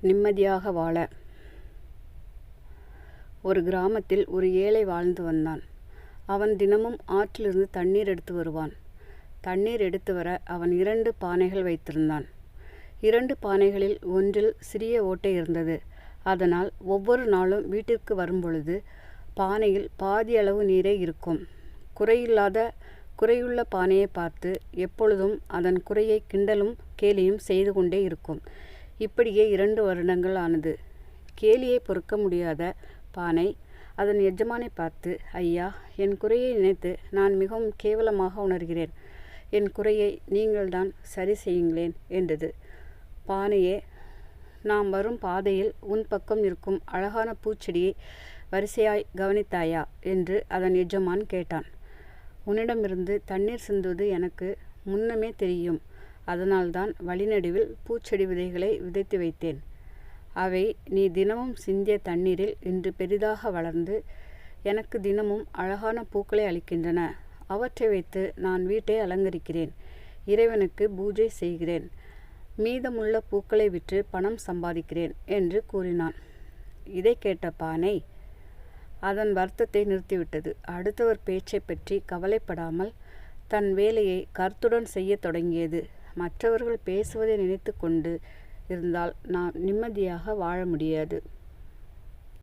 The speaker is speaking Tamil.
நிம்மதியாக வாழ. ஒரு கிராமத்தில் ஒரு ஏழை வாழ்ந்து வந்தான். அவன் தினமும் ஆற்றிலிருந்து தண்ணீர் எடுத்து வருவான். தண்ணீர் எடுத்து வர அவன் இரண்டு பானைகள் வைத்திருந்தான். இரண்டு பானைகளில் ஒன்றில் சிறிய ஓட்டை இருந்தது. அதனால் ஒவ்வொரு நாளும் வீட்டிற்கு வரும்பொழுது பானையில் பாதி அளவு நீரே இருக்கும். குறையில்லாத குறையுள்ள பானையை பார்த்து எப்பொழுதும் அதன் குறையை கிண்டலும் கேலியும் செய்து கொண்டே இருக்கும். இப்படியே இரண்டு வருடங்கள் ஆனது கேலியை பொறுக்க முடியாத பானை அதன் எஜமானை பார்த்து ஐயா என் குறையை நினைத்து நான் மிகவும் கேவலமாக உணர்கிறேன். என் குறையை நீங்கள்தான் சரி செய்யுங்களேன் என்றது. பானையே நாம் வரும் பாதையில் உன் பக்கம் இருக்கும் அழகான பூச்செடியை வரிசையாய் கவனித்தாயா? என்று அதன் எஜமான் கேட்டான். உன்னிடமிருந்து தண்ணீர் சிந்துவது எனக்கு முன்னமே தெரியும். அதனால்தான் வழிநடுவில் பூச்செடி விதைகளை விதைத்து வைத்தேன். அவை நீ தினமும் சிந்திய தண்ணீரில் இன்று பெரிதாக வளர்ந்து எனக்கு தினமும் அழகான பூக்களை அளிக்கின்றன. அவற்றை வைத்து நான் வீட்டை அலங்கரிக்கிறேன். இறைவனுக்கு பூஜை செய்கிறேன். மீதமுள்ள பூக்களை விற்று பணம் சம்பாதிக்கிறேன் என்று கூறினான். இதை கேட்ட பானை அதன் வருத்தத்தை நிறுத்திவிட்டது. அடுத்தவர் பேச்சை பற்றி கவலைப்படாமல் தன் வேலையை கருத்துடன் செய்யத் தொடங்கியது. மற்றவர்கள் பேசுவதை நினைத்து கொண்டு இருந்தால் நாம் நிம்மதியாக வாழ முடியாது.